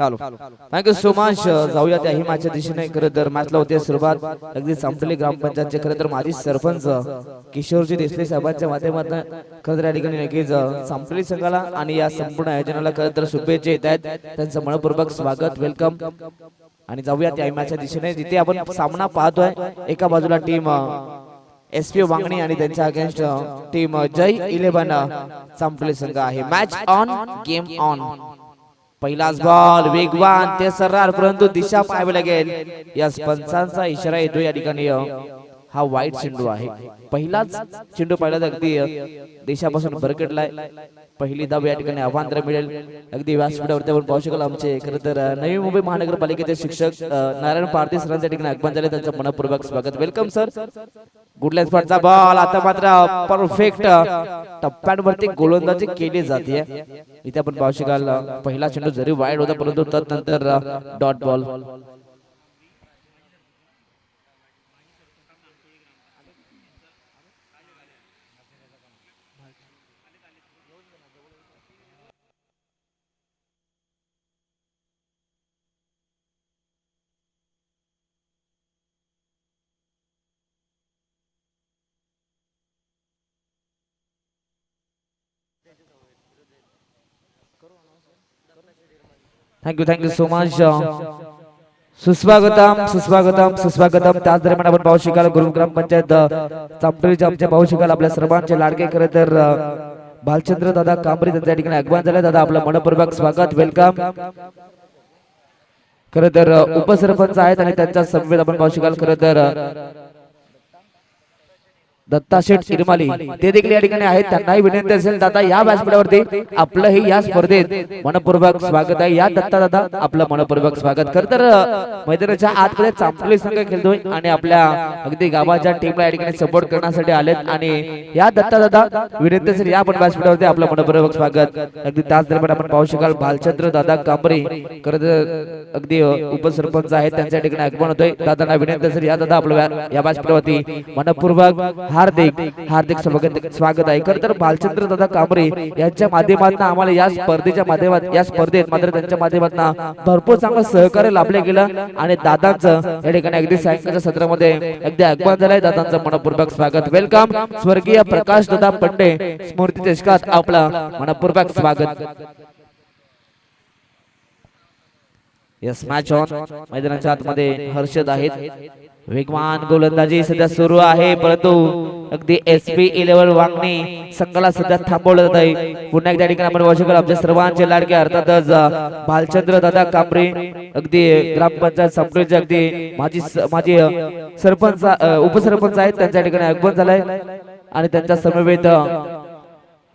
Hello thank you so much जाऊया त्या हिमाच्या दिशेने. खरं तर मॅचला होते सुरुवात. अगदी चांपली ग्रामपंचायतचे. खरं तर माजी सरपंच किशोरजी देसले साहेबांच्या माध्यमातून खरं तर या ठिकाणी नक्कीच चांपली संघाला आणि या संपूर्ण आयोजनाला खरं तर शुभेच्छा येत आहेत. त्यांचं मनपूर्वक स्वागत वेलकम आणि जाऊया त्या हिमाच्या दिशेने. जिथे आपण सामना पाहतोय एका बाजूला टीम एस पी वांगणी आणि त्यांच्या अगेन्स्ट टीम जय इलेव्हन चांपले संघ आहे. मॅच ऑन गेम ऑन पहिलाच बॉल वेगवान ते सर्रार परंतु दिशा पाहावी लागेल. या पंचांचा इशारा येतो या ठिकाणी. हा वाईट चेंडू आहे. पहिलाच चेंडू पाहिला तर अगदी देशापासून बरकटलाय पहिली धाव या ठिकाणी अवांतर मिळेल. अगदी व्यासपीठावरती आपण पाहू शकाल आमचे. खरं तर नवी मुंबई महानगरपालिकेचे शिक्षक नारायण पारधी सरांच्या ठिकाणी आगमन झाले. त्यांचं मनपूर्वक स्वागत. वेलकम सर गुडल्या स्पॉटचा बॉल आता मात्र परफेक्ट टप्प्यांवरती गोलंदाजी केली जाते. इथे आपण पाहू शकाल पहिला चेंडू जरी वाईट होता परंतु तत्नंतर dot ball thank you thank you so much सुस्वागतम सुस्वागतम सुस्वागतम त्याच दरम्यान आपण पाहू शकाल गुरु ग्रामपंचायत चांपडीचे आमचे पाहू शकाल आपल्या सर्वांचे लाडके खरे तर अ, भालचंद्र दादा कांबरी त्यांच्या ठिकाणी आगमन झाले दादा आपलं मनपूर्वक स्वागत वेलकम खरं तर उपसरपंच आहेत आणि त्यांच्या समवेत आपण पाहू शकाल खरं तर दत्ता शेठ इरमाली ते देखील या ठिकाणी आहेत. त्यांनाही विनंती असेल दादा या व्यासपीठावरती आपलंही या स्पर्धेत मनपूर्वक स्वागत आहे. या दत्ता दादा आपलं मनपूर्वक स्वागत. खर तर मैदानाच्या आतमध्ये चांपली संघ खेळतोय आणि आपल्या अगदी गावाच्या टीमला या ठिकाणी सपोर्ट करण्यासाठी आलेत. आणि या दत्ता दादा विनंती असेल या पण व्यासपीठावरती आपलं मनपूर्वक स्वागत. अगदी त्याच दरम्यान आपण पाहू शकाल भालचंद्र दादा कांबरे. खरं तर अगदी उपसरपंच आहेत त्यांच्या ठिकाणी आगमन होतोय. दादांना विनंती असेल या दादा आपलं व्या- या व्यासपीठावरती मनपूर्वक हार्दिक हार्दिक स्वागत स्वागत आहे. खरं तर भालचंद्र दादा कांबरे यांच्या माध्यमातून आम्हाला या स्पर्धेच्या माध्यमात या स्पर्धेत मात्र त्यांच्या माध्यमातून भरपूर चांगलं सहकार्य लाभले गेलं. आणि दादांचं या ठिकाणी अगदी सायंकाळच्या सत्रामध्ये अगदी आगमन झालंय. दादांचं मनपूर्वक स्वागत. वेलकम स्वर्गीय प्रकाश दादा पंडे स्मृती चषकात आपलं मनपूर्वक स्वागत. यस मॅच ऑन मैदानाच्या आतमध्ये हर्षद आहेत. वेगवान गोलंदाजी सध्या सुरू आहे परंतु अगदी एस पी इलेव्हन वांगणी संघाला सध्या थांबवलं जात आहे. पुन्हा एकदा ठिकाणी आपण वाचू आमच्या सर्वांचे लाडके अर्थातच भालचंद्र दादा कांबरे अगदी ग्रामपंचायत संपलेचे अगदी माजी अ, सरपंच उपसरपंच आहेत. त्यांच्या ठिकाणी आगमन झालंय. आणि त्यांच्या समवेत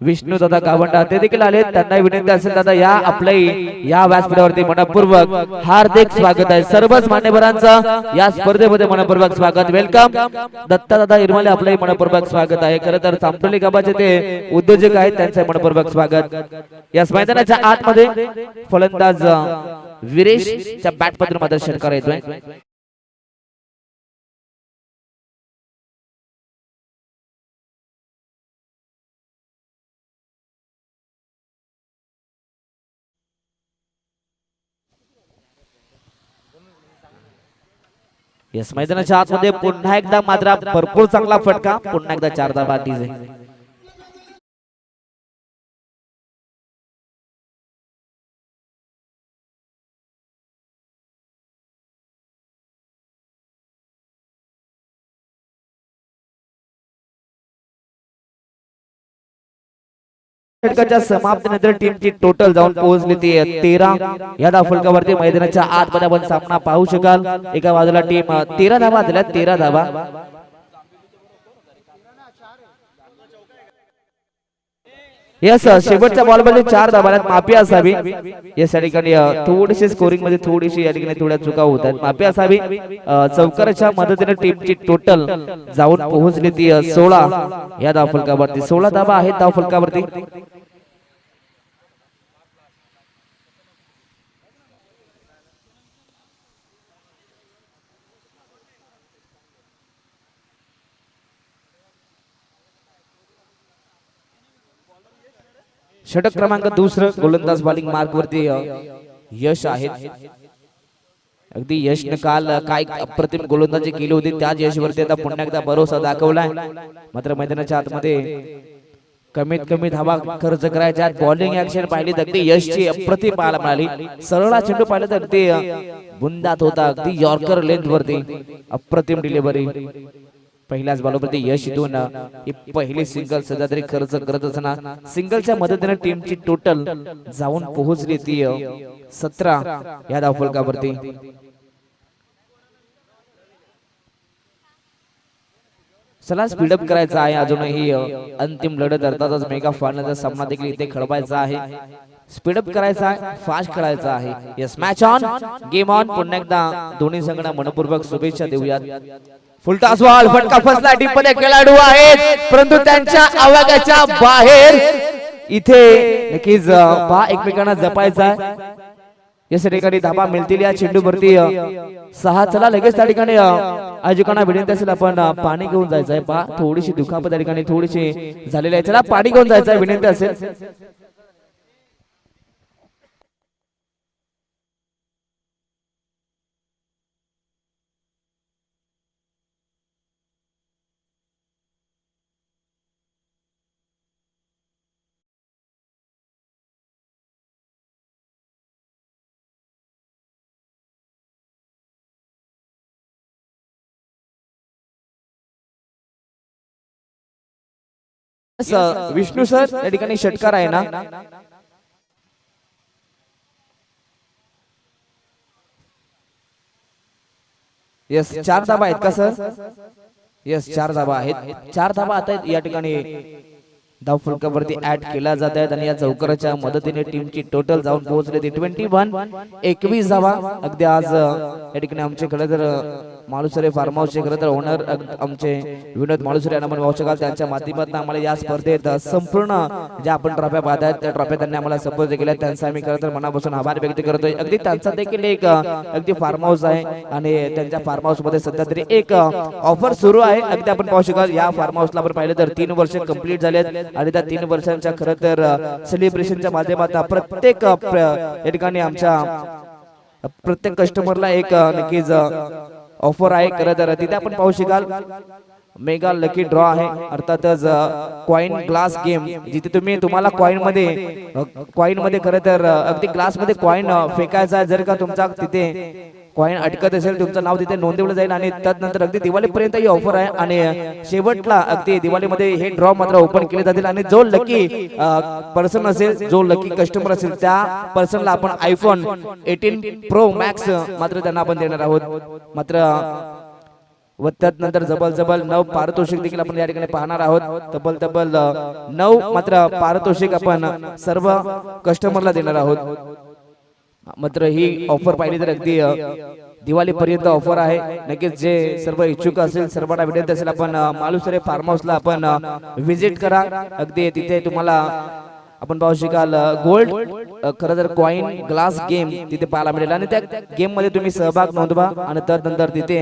विष्णू दादा गावंडा ते देखील आले त्यांना विनंती असेल दादा या आपल्या या व्यासपीठावरती मनपूर्वक हार्दिक स्वागत आहे. सर्वच मान्यवरांचं या स्पर्धेमध्ये मनपूर्वक स्वागत. वेलकम दत्ता दादा इरमाले आपलंही मनपूर्वक स्वागत आहे. खरं तर चांपली गाबाचे ते उद्योजक आहेत त्यांचं मनपूर्वक स्वागत. या मैदानाच्या आतमध्ये फलंदाज विरेशच्या बॅट पत्र प्रदर्शन करायचोय. येस मैदानाच्या आतमध्ये पुन्हा एकदा मात्र भरपूर चांगला फटका पुन्हा एकदा चार धाबा डीजे षटकाच्या समाप्तीनंतर टीमची टोटल जाऊन पोहोचली ती तेरा. या धावफलकावरती मैदानाच्या आतमध्ये आपण सामना पाहू शकाल. एका बाजूला टीम तेरा धावा झाल्या तेरा धावा. यस शेवटच्या बॉलमध्ये चार धावाला माफी असावी. यस या ठिकाणी थोडीशी स्कोरिंगमध्ये थोडीशी या ठिकाणी थोड्या चुका होत आहेत माफी असावी. चौकाराच्या मदतीने टीमची टोटल जाऊन पोहोचली ती सोळा. या धावफलकावरती. सोळा धावा आहेत धावफलकावरती. षटक क्रमांक दुसरं गोलंदाज बॉलिंग मार्क वरती यश आहेत अगदी यश काल काय अप्रतिम गोलंदाजी केली होती त्याच यशवरती आता पुन्हा एकदा भरोसा दाखवलाय. मात्र मैदानाच्या आतमध्ये कमीत कमी धावा खर्च करायच्या बॉलिंग ऍक्शन पाहिली तर अगदी यशची अप्रतिम पाहायला मिळाली. सरळा चेंडू पाहिलं तर अगदी बुंदात होता अगदी यॉर्कर लेंथ वरती. अप्रतिम डिलिव्हरी पहिल्याच बॉलवरती यश इथून ही पहिली सिंगल सजादरी तरी खर्च करत असताना सिंगलच्या मदतीने टीमची टोटल जाऊन पोहोचली ती सतरा या धावफलकावरती. चला स्पीडअप करायचा आहे अजूनही अंतिम लढत अर्थातच मेगा फायनलचा सामना देखील इथे खेळवायचा आहे. स्पीडअप करायचा आहे फास्ट खेळायचा आहे. Yes match on game on पुन्हा एकदा दोन्ही संघांना मनपूर्वक शुभेच्छा देऊयात. फुलटास वाल फटका फसला टीम खेळाडू आहेत. परंतु त्यांच्या आवागाच्या बाहेर इथे नक्कीच पहा एकमेकांना जपायचा आहे. या ठिकाणी धाबा मिळतील या चेंडू भरती सहा चला लगेच त्या ठिकाणी आयोजकांना विनंती असेल आपण पाणी घेऊन जायचंय पा पहा थोडीशी दुखापत त्या ठिकाणी थोडीशी झालेली आहे. चला पाणी घेऊन जायचं विनंती असेल. विष्णू सर या ठिकाणी षटकार आहे ना? येस चार धाबा आहेत का सर येस चार धाबा आहेत. चार धाबा आता या ठिकाणी धाव फलकावरती ऍड केल्या जात आहेत आणि या चौकराच्या मदतीने टीमची टोटल जाऊन पोहोचले ते ट्वेंटी वन एकवीस धावा. अगदी आज या ठिकाणी आमचे खरं माळुसरे अ, फार्म हाऊसचे खरं तर ओनर आमचे विनोद माळुसरे यांना आपण त्यांच्या माध्यमातून आम्हाला या स्पर्धेत संपूर्ण ज्या आपण ट्रॉफ्या पाहत आहेत त्या ट्रॉफ्या त्यांनी आम्हाला सपोज केल्या त्यांचा आम्ही खरं तर मनापासून आभार व्यक्त करतोय. अगदी त्यांचा देखील एक अगदी फार्म हाऊस आहे आणि त्यांच्या फार्म हाऊसमध्ये सध्या तरी एक ऑफर सुरू आहे. अगदी आपण पाहू शकाल या फार्म हाऊसला आपण पाहिलं तर तीन वर्ष कंप्लीट झालेत आणि त्या तीन वर्षांच्या खरं तर सेलिब्रेशनच्या माध्यमातून प्रत्येक या ठिकाणी आमच्या प्रत्येक कस्टमरला एक नक्कीच ऑफर आहे खरं तर तिथे आपण पाहू शकाल. मेगा लकी ड्रॉ आहे. अर्थातच कॉइन ग्लास गेम जिथे तुम्ही तुम्हाला कॉइनमध्ये कॉइनमध्ये खरं तर अ, अगदी ग्लासमध्ये कॉइन फेकायचा आहे. जर का तुमचा तिथे कॉइन अटकत असेल तुमचं नाव तिथे नोंदवलं जाईल आणि त्यानंतर अगदी दिवाळीपर्यंत ही ऑफर आहे आणि शेवटला अगदी दिवाळीमध्ये हे ड्रॉ मात्र ओपन केले जातील आणि जो लकी पर्सन असेल जो लकी कस्टमर असेल त्या पर्सनला आपण आयफोन एटीन प्रो मॅक्स मात्र त्यांना आपण देणार आहोत. मात्र व त्यानंतर जबल जबल नऊ पारितोषिक देखील आपण या ठिकाणी पाहणार आहोत. तब्बल तब्बल नऊ मात्र पारितोषिक आपण सर्व कस्टमरला देणार आहोत. मात्र ही ऑफर पाहिली तर अगदी दिवाळीपर्यंत ऑफर आहे. नक्कीच जे सर्व इच्छुक असेल सर्वांना विनंती असेल आपण मालुसरे फार्म हाऊसला आपण व्हिजिट करा. अगदी तिथे तुम्हाला आपण पाहू शकाल गोल्ड खरं तर कॉइन ग्लास गेम तिथे पाहायला मिळेल. आणि त्या गेममध्ये तुम्ही सहभाग नोंदवा. आणि त्यानंतर तिथे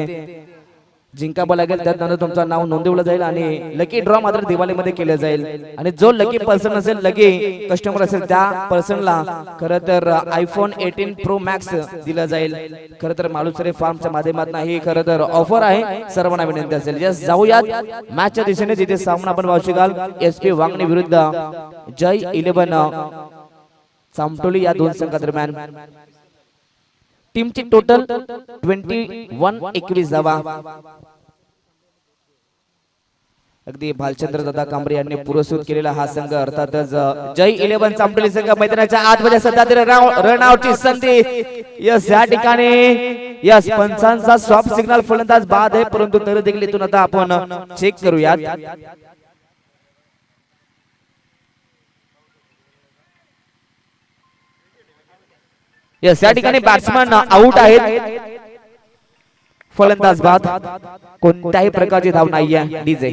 जिंकावं लागेल त्यानंतर तुमचं नाव नोंदवलं जाईल आणि लकी ड्रॉ मात्र दिवाळीमध्ये केलं जाईल. आणि जो लकी पर्सन असेल लकी कस्टमर असेल त्या पर्सनला खर तर आयफोन एटीन प्रो मॅक्स दिलं जाईल. खर तर मालुसरे फार्मच्या माध्यमातून ही खर तर ऑफर आहे. सर्वांना विनंती असेल. यस जाऊयात. मॅचच्या दिशेने जिथे सामना आपण पाहू शकाल एस पी वांगणी विरुद्ध जय इलेव्हन चामटोली या दोन संघादरम्यान. टीमची टोटल ट्वेंटी वन एकवीस धावा अगदी भालचंद्र दादा कांबरे यांनी पुरस्कृत केलेला हा संघ अर्थातच जय इलेव्हन चांपली संघ मैदानाच्या आतमध्ये सध्या तरी रन आउटची संधी. यस या ठिकाणी यस पंचांचा सॉफ्ट सिग्नल फलंदाज बाद आहे परंतु तरी देखील इथून आता आपण चेक करूयात. यस या ठिकाणी बॅट्समन आउट आहेत. फलंदाज बाद. कोणत्याही प्रकारची धाव नाहीये. डीजे.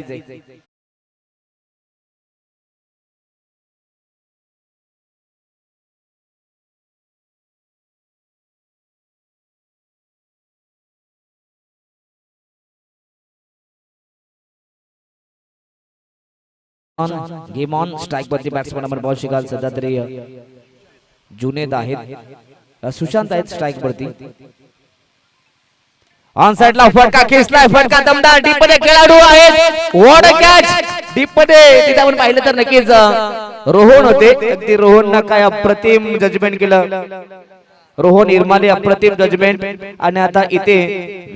गेम ऑन स्ट्राईक वरती बॅट्समन बॉल शिकाल सध्या तरी जुनेद आहेत. सुशांत आहेत स्ट्राईक वरती. ऑन साइडला फटका खेचलाय फटका दमदार डीपमध्ये खेळाडू आहेत. वॉट कॅच डीपमध्ये तिथे आपण पाहिलं तर नक्कीच रोहन होते. अगदी रोहन काय अप्रतिम जजमेंट केलं. रोहन इरमाले अप्रतिम जजमेंट आणि आता इथे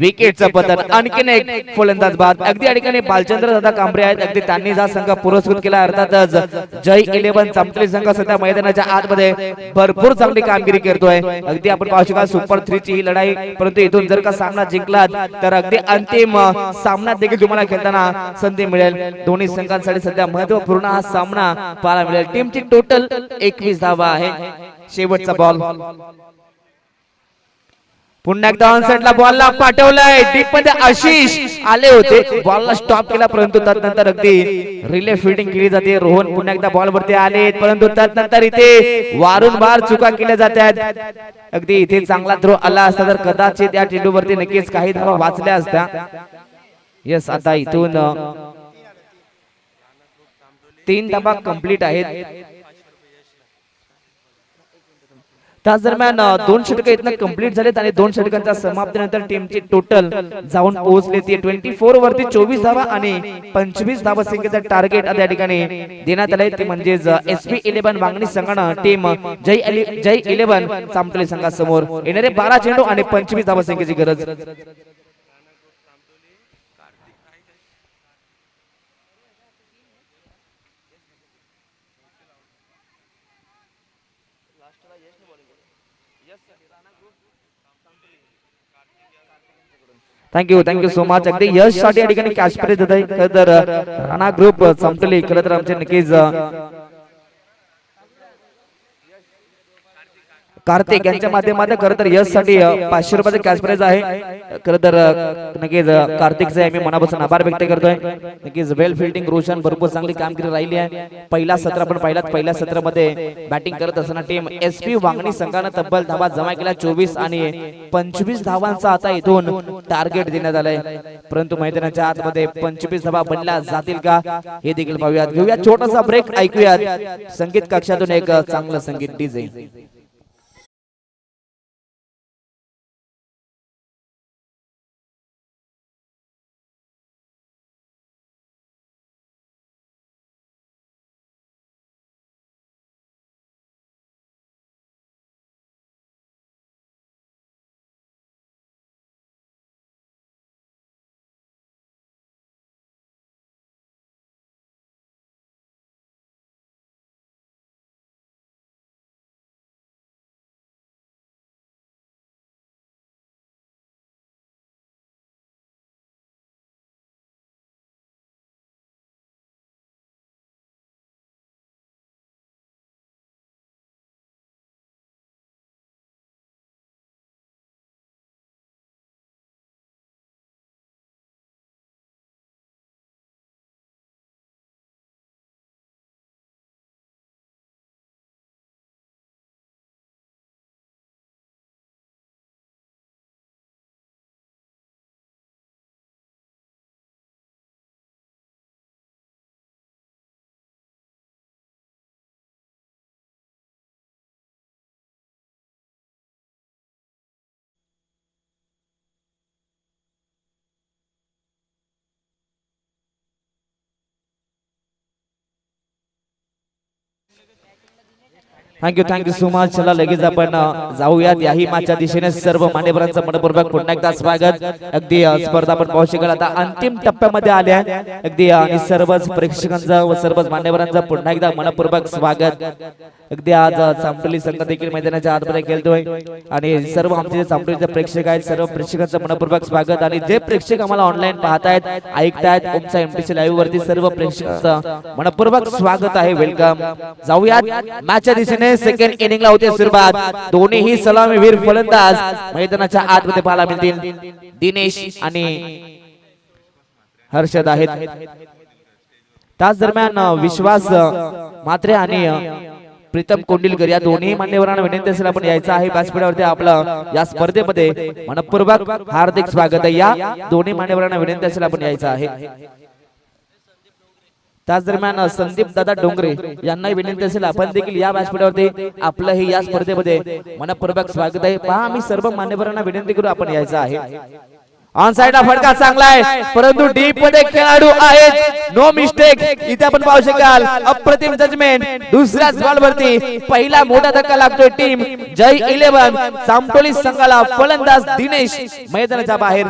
विकेटचं पतन. आणखीन एक फलंदाज बाद. अगदी या ठिकाणी बालचंद्र दादा कांबरे आहेत. अगदी त्यांनी हा संघ पुरस्कृत केला. अर्थातच जय इलेव्हन चांपली संघ सध्या मैदानाच्या आतमध्ये भरपूर चांगली कामगिरी करतोय. अगदी आपण पाहू शकाल सुपर थ्री ची ही लढाई. परंतु इथून जर का सामना जिंकलात तर अगदी अंतिम सामना देखील तुम्हाला खेळताना संधी मिळेल. दोन्ही संघांसाठी सध्या महत्त्वपूर्ण हा सामना पाहायला मिळेल. टीमची टोटल एकवीस धावा आहे. शेवटचा बॉल पुन्हा एकदा ऑन साइडला बॉलला पाठवलाय. डीपमध्ये आशिष आले होते. बॉलला स्टॉप केला परंतु तदनंतर अगदी रिले फिल्डिंग केली जाते. रोहन पुन्हा एकदा बॉल वरती आले परंतु तदनंतर इथे वारंवार चुका केल्या जातात. अगदी इथे चांगला थ्रो आला असता तर कदाचित या चेंडूवरती नक्कीच काही धावा वाचल्या असत्या. येस आता इथून तीन धाबा कंप्लीट आहेत. त्याच दरम्यान दोन षटक इथनं कंप्लीट झालेत आणि दोन षटकांच्या समाप्तीनंतर टीमची टोटल जाऊन पोहोचली ती ट्वेंटी फोर वरती चोवीस धावा आणि पंचवीस धावा संख्येचं टार्गेट आता या ठिकाणी देण्यात आलंय. ते म्हणजेच एस पी इलेव्हन वांगणी संघानं टीम जय इले- जय इलेव्हन चांपली संघासमोर. येणारे बारा चेंडू आणि पंचवीस धावा संख्येची गरज. थँक्यू थँक्यू सो मच अगदी यशसाठी या ठिकाणी कॅश प्राइज देत आहे तर राणा ग्रुप संपली खरं तर आमचे नक्कीच कार्तिक यांच्या माध्यमातून खरं तर यशसाठी पाचशे रुपयाचं कॅश प्राइज आहे. खरं तर नक्कीच कार्तिकचे मी मनापासून आभार व्यक्त करतोय. नक्कीच वेल फिल्डिंग रोशन भरपूर चांगली कामगिरी राहिली आहे. पहिला सत्र आपण पाहिलात. पहिल्या सत्रामध्ये बॅटिंग करत असताना टीम एस पी वांगणी संघानं तब्बल धावा जमा केल्या. चोवीस आणि पंचवीस धावांचा आता इथून टार्गेट देण्यात आलंय. परंतु मैदानाच्या आतमध्ये पंचवीस धावा बनल्या जातील का हे देखील पाहूयात. घेऊया छोटासा ब्रेक ऐकूयात. संगीत कक्षातून एक चांगलं संगीत DJ thank you thank you so much चला लगेच आपण जाऊयात. याही मागच्या दिशेने सर्व मान्यवरांचं मनपूर्वक पुन्हा एकदा स्वागत. अगदी स्पर्धा आपण पाहू शकाल. आता अंतिम टप्प्यामध्ये आल्या. अगदी आणि सर्वच प्रेक्षकांचं व सर्वच मान्यवरांचं पुन्हा एकदा मनपूर्वक स्वागत. अगदी आज चांपली संघ देखील मैदानाच्या आतमध्ये खेळतोय. आणि सर्व आमचे चांपलीचे प्रेक्षक आहेत सर्व प्रेक्षकांचं मनपूर्वक स्वागत. आणि जे प्रेक्षक आम्हाला ऑनलाईन पाहतायत ऐकतायत ओमचा एमटीसी लाईव्ह वरती सर्व प्रेक्षकांचं मनपूर्वक स्वागत आहे. वेलकम जाऊयात. मॅचच्या दिशेने. सेकंड इनिंगला होते सुरुवात. दोन्हीही सलामीवीर फलंदाज मैदानाच्या आतमध्ये पाहायला मिळतील. दिनेश आणि हर्षद आहेत. त्याच दरम्यान विश्वास अ, म्हात्रे आणि प्रीतम कोंडिलकर या दोन्ही मान्यवरांना विनंती असेल आपण यायचं आहे. व्यासपीठावरती आपलं या स्पर्धेमध्ये मनपूर्वक हार्दिक स्वागत आहे. या दोन्ही मान्यवरांना विनंती असेल आपण यायचं आहे. त्याच दरम्यान संदीप दादा डोंगरे यांना विनंती असेल आपण देखील या व्यासपीठावरती आपलं हे या स्पर्धेमध्ये मनपूर्वक स्वागत आहे. पहा आम्ही सर्व मान्यवरांना विनंती करू आपण यायचं आहे. ऑन साइडला फटका चांगला आहे परंतु डीपमध्ये खेळाडू आहेत. नो मिस्टेक इथे आपण पाहू शकाल अप्रतिम जजमेंट दुसऱ्याच बॉलवरती पहिला मोठा धक्का लागतोय टीम जय इलेव्हन चामटोली संघाला फलंदाज दिनेश मैदानाच्या बाहेर.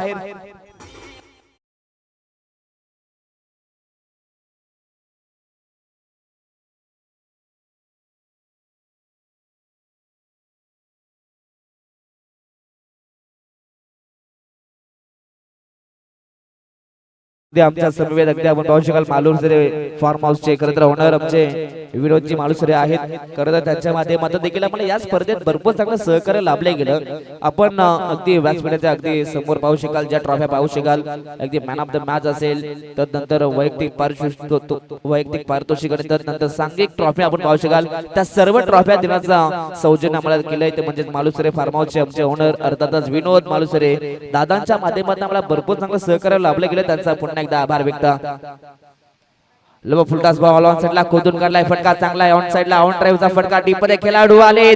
आमच्या समवेत अगदी आपण पाहू शकाल मालूरसरे फार्म हाऊसचे खरं तर होणार आमचे विनोदजी मालुसरे आहेत. खरं तर त्यांच्या माध्यमातून देखील आपण या स्पर्धेत भरपूर चांगलं सहकार्य लाभले गेलं. आपण अगदी व्यासपीठाच्या अगदी समोर पाहू शकाल ज्या ट्रॉफ्या पाहू शकाल. अगदी मॅन ऑफ द मॅच असेल तदनंतर वैयक्तिक पारितोषिक वैयक्तिक पारितोषिक आणि तदनंतर सांघिक ट्रॉफी आपण पाहू शकाल. त्या सर्व ट्रॉफ्या देण्याचा सौजन्य आम्हाला केलंय ते म्हणजे मालुसरे फार्म हाऊसचे आमचे ओनर अर्थातच विनोद मालुसरे दादांच्या माध्यमातून आम्हाला भरपूर चांगलं सहकार्य लाभलं गेलं. त्यांचा पुन्हा एकदा आभार व्यक्त. लब फुलटास बॉल ऑन साइडला खोदून काढलाय फटका चांगला आहे ऑन साइडला ऑन ड्राईव्हचा फटका डीपमध्ये खेळाडू आले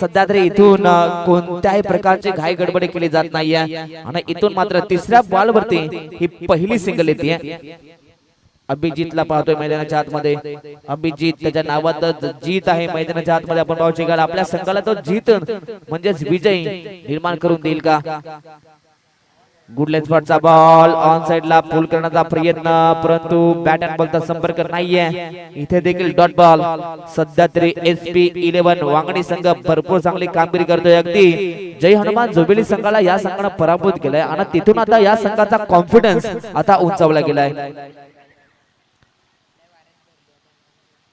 सध्या तरी इथून कोणत्याही प्रकारची घाई गडबडी केली जात नाहीये. आणि इथून मात्र तिसऱ्या बॉल वरती ही पहिली सिंगल येते. अभिजितला पाहतोय मैदानाच्या आतमध्ये. अभिजित त्याच्या नावात जीत आहे. मैदानाच्या आतमध्ये आपण पाहू शकाल आपल्या संघाला तो जीत म्हणजेच विजय निर्माण करून देईल का? गुड लेन्स चा बॉल ऑन साइडला पुल करण्याचा प्रयत्न. परंतु बॅट अँड बॉलचा संपर्क नाहीये. इथे देखील डॉट बॉल सध्या तरी एस पी इलेव्हन वांगणी संघ भरपूर चांगली कामगिरी करतोय अगदी. जय हनुमान जोबेली संघाला या संघानं पराभूत केलाय. आणि तिथून आता या संघाचा कॉन्फिडन्स आता उंचावला गेलाय.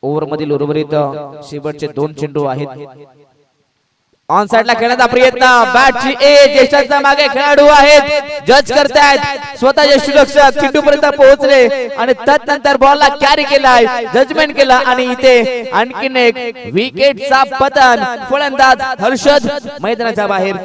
ओव्हर मधील उर्वरित शेवटचे दोन चेंडू आहेत. ऑन साइडला खेळण्याचा प्रयत्न. बॅटची एज यशाच्या मागे खेळाडू आहेत. जज करतायत. स्वतः यशुरक्षक चेंडू पर्यंत पोहोचले. आणि तदनंतर बॉलला कॅरी केलाय जजमेंट केला. आणि इथे आणखीन एक विकेटचा पतन. फलंदाज हर्षद मैदानाच्या बाहेर.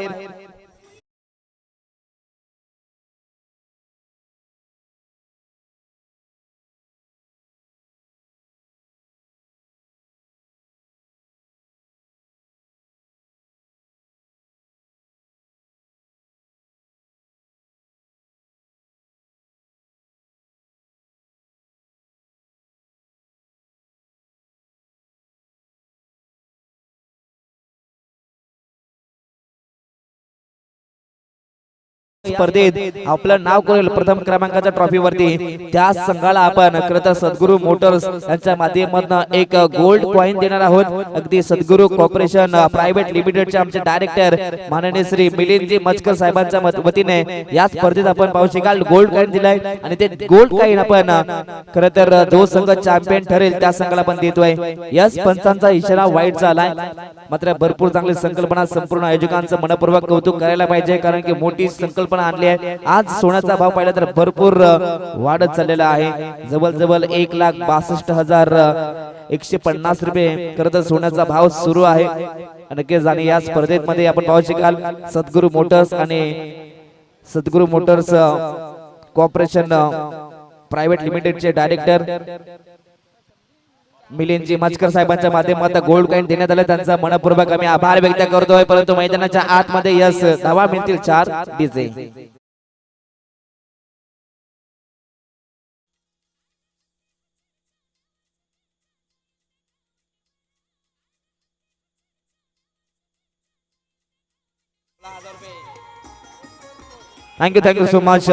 स्पर्धेत आपलं नाव करेल प्रथम क्रमांकाच्या ट्रॉफीवरती. त्या संघाला आपण खरं तर सद्गुरू मोटर्स यांच्या माध्यमातून एक गोल्ड कॉईन देणार आहोत. अगदी सद्गुरू कॉर्पोरेशन प्रायव्हेट लिमिटेडचे आमचे डायरेक्टर माननीय श्री मिलिंदजी मचकर साहेबांच्या वतीने या स्पर्धेत आपण पाहू शकाल गोल्ड कॉइन दिलाय आणि ते गोल्ड कॉइन आपण खर तर जो संघ चॅम्पियन ठरेल त्या संघाला आपण देतोय. यस पंचांचा इशारा वाईट झालाय. मात्र भरपूर चांगली संकल्पना संपूर्ण आयोजकांचं मनपूर्वक कौतुक करायला पाहिजे कारण की मोठी संकल्पना आणली आहे. आज सोन्याचा भाव पाहिला तर भरपूर वाढत चाललेला आहे. जवळजवळ एक लाख बासष्ट हजार एकशे पन्नास रुपये खरं तर सोन्याचा भाव सुरू आहे. नक्कीच आणि या स्पर्धेत मध्ये आपण पाहू शकाल सद्गुरू मोटर्स आणि सद्गुरू मोटर्स कॉर्पोरेशन प्रायव्हेट लिमिटेडचे डायरेक्टर. मिलिंदजी मचकर साहेबांच्या माध्यमातून गोल्ड कॉईन देण्यात आलं. त्यांचा मनपूर्वक आम्ही आभार व्यक्त करतोय. परंतु मैदानाच्या आतमध्ये यस धावा मिळतील चार DJ. Thank you thank you so much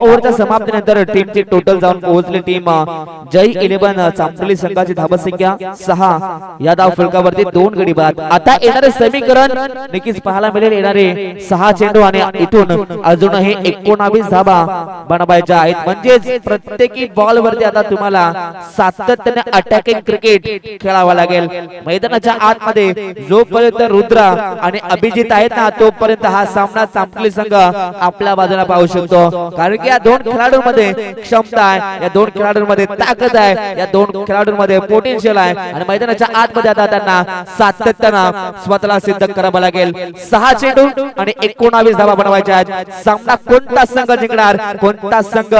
ओव्हरच्या समाप्तीनंतर टीमची टोटल जाऊन पोहोचली टीम जय इलेव्हन चांपली संघाची धावत संख्या सहा. या धाव फलकावरती दोन गडी बाद. आता येणारे समीकरण नक्कीच पाहायला मिळेल येणारे सहा चेंडू आणि इथून अजूनही एकोणावीस धाबा बनवायच्या आहेत. म्हणजेच प्रत्येकी बॉल वरती आता तुम्हाला सातत्याने अटॅकिंग क्रिकेट खेळावा लागेल. मैदानाच्या आतमध्ये जोपर्यंत रुद्रा आणि अभिजित आहेत ना तोपर्यंत हा सामना चांपली संघ आपल्या बाजूला पाहू शकतो. कारण की या दोन खेळाडूंमध्ये क्षमता आहे. या दोन खेळाडूंमध्ये ताकद आहे. या दोन खेळाडूंमध्ये पोटेन्शियल आहे. आणि मैदानाच्या आतमध्ये आता त्यांना सातत्यानं स्वतःला सिद्ध करावं लागेल. सहा चेंडू आणि एकोणावीस धावा बनवायच्या आहेत. सामना कोणता संघ जिंकणार? कोणता संघ?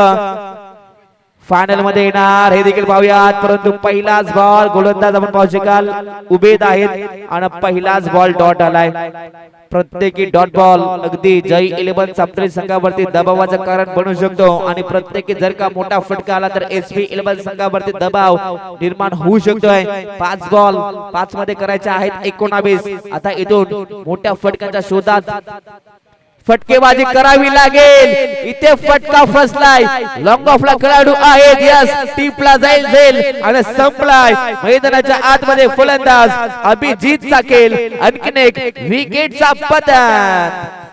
फायनलमध्ये येणार. हे देखील पाहूयात. परंतु पहिलाच बॉल गोलंदाज आपण पाहू शकाल. उभेद आहेत आणि पहिलाच बॉल डॉट आलाय. प्रत्येकी डॉट बॉल अगदी जय इलेव्हन साप्तरी संघावरती दबावाचं कारण बनू शकतो. आणि प्रत्येकी जर का मोठा फटका आला तर एस पी इलेव्हन संघावरती दबाव निर्माण होऊ शकतोय. पाच बॉल पाच मध्ये करायचे आहेत एकोणावीस. आता इथून मोठ्या फटक्यांच्या शोधात फटकेबाजी करावी लागेल. इथे फटका फसलाय. लॉंग ऑफला खेळाडू आहेत. यस टीपला जाईल झेल आणि संपलाय. मैदानाच्या आतमध्ये फलंदाज अभिजित चाकेल. आणखीन एक विकेटचा पतन.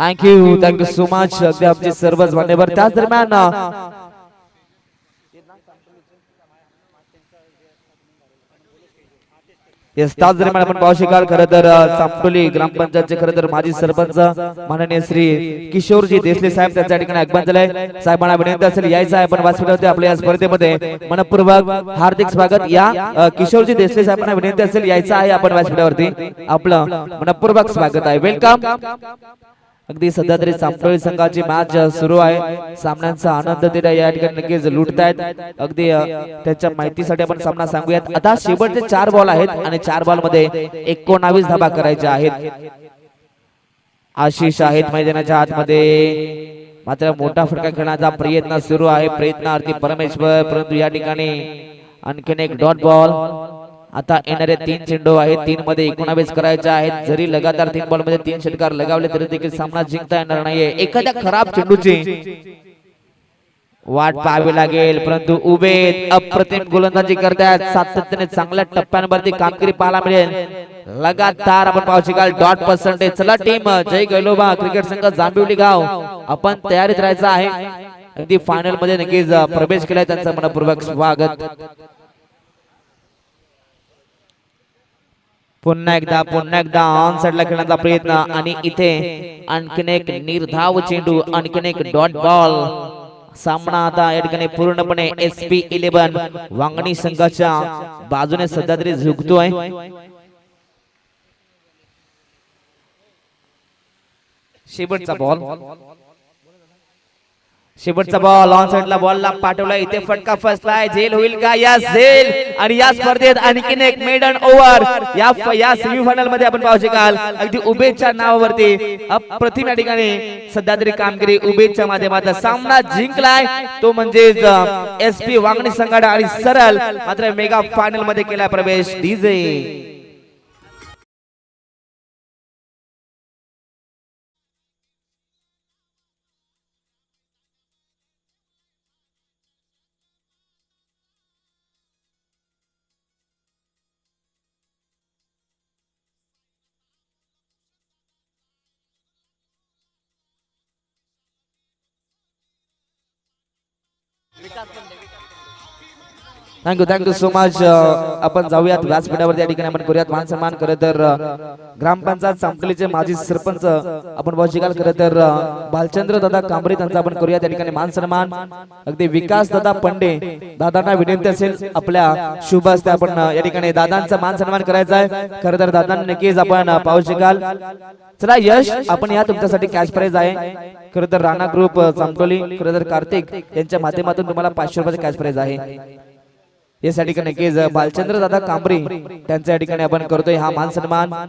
थँक्यू थँक्यू सो मच अगदी आमचे सर्वच मान्यवर त्याच दरम्यान येस त्याच दरम्यान आपण पाहू शकाल खरं तर अ, चांपोली ग्रामपंचायतचे खरं तर माजी सरपंच माननीय श्री किशोरजी देसले साहेब त्यांच्या ठिकाणी आगमन झालंय. साहेबांना विनंती असेल यायचं आहे आपण वाचवलं आपल्या या स्पर्धेमध्ये मनपूर्वक हार्दिक स्वागत. या किशोरजी देसले साहेबांना विनंती असेल यायचं आहे आपण व्यासपीठावरती आपलं मनपूर्वक स्वागत आहे. वेलकम अगदी सध्या तरी चांपोळी संघाची मॅच सुरू आहे. सामन्यांचा आनंद ते या ठिकाणी नक्कीच लुटतायत. अगदी त्याच्या माहितीसाठी आपण सामना सांगूयात. आता शेवटचे चार बॉल आहेत आणि चार बॉलमध्ये एकोणावीस धाबा करायच्या आहेत. आशिष आहेत मैदानाच्या आतमध्ये. मात्र मोठा फटका खेळण्याचा प्रयत्न सुरू आहे. प्रयत्नार्थी परमेश्वर परंतु या ठिकाणी आणखीन एक डॉट बॉल आता येणारे तीन चेंडू आहेत तीन मध्ये एकोणावीस करायचे आहेत. जरी लगातार तीन बॉलमध्ये तीन षटकार लगावले तरी देखील सामना जिंकता येणार नाहीये. एखाद्या खराब चेंडूची वाट पाहावी लागेल. परंतु उभे अप्रतिम गोलंदाजी करतात सातत्याने चांगल्या टप्प्यांवरती कामगिरी पाहायला मिळेल. लगातार आपण पाहू शकाल डॉट पर्सेंटेज. चला टीम जय गैलोबा क्रिकेट संघ जांभिवली गाव. आपण तयारीत राहायचं आहे. अगदी फायनलमध्ये नक्कीच प्रवेश केलाय. त्यांचं मनपूर्वक स्वागत. पुन्हा एकदा पुन्हा एकदा ऑन साइडला खेळण्याचा प्रयत्न. आणि इथे आणखीन एक निर्धाव चेंडू आणखीन एक डॉट बॉल सामना आता या ठिकाणी पूर्णपणे एस पी इलेव्हन वांगणी संघाच्या बाजूने सध्या तरी झुकतोय. शेवटचा बॉल शेवटचा बॉल ऑन साइडला बॉलला पाठवला इथे फटका फसलाय झेल होईल का? या झेल. आणि या स्पर्धेत आणखीन एक मेडन ओव्हर या या सेमीफायनलमध्ये आपण पाहू शकाल. अगदी उबेच्या नावावरती अप्रतिम या ठिकाणी सध्या तरी कामगिरी उबेच्या माध्यमातून सामना जिंकलाय. तो म्हणजेच एस पी वांगणी संघाडा आणि सरळ मात्र मेगा फायनलमध्ये केला प्रवेश. डीजे विकास पण थँक्यू थँक्यू सो मच आपण जाऊयात व्यासपीठावरती या ठिकाणी आपण करूयात मान सन्मान खरं तर अ, ग्रामपंचायत चांपलीचे माजी सरपंच आपण पाहू शकाल खरं तर अ, भालचंद्र दादा कांबरे त्यांचा आपण करूयात या ठिकाणी मान सन्मान. अगदी विकास दादा पंडे दादांना विनंती असेल आपल्या शुभ हस्ते आपण अ, या ठिकाणी दादांचा मान सन्मान करायचा आहे. खरं तर दादांना नक्कीच आपण पाहू शकाल. चला यश आपण या तुमच्यासाठी कॅश प्राइज आहे. खरं तर राणा ग्रुप चांपोली खरं तर कार्तिक यांच्या माध्यमातून तुम्हाला पाचशे रुपयाचे कॅश प्राइज आहे. यासाठी नक्कीच भालचंद्र दादा कांबरे त्यांच्या ठिकाणी आपण करतोय हा मान सन्मान.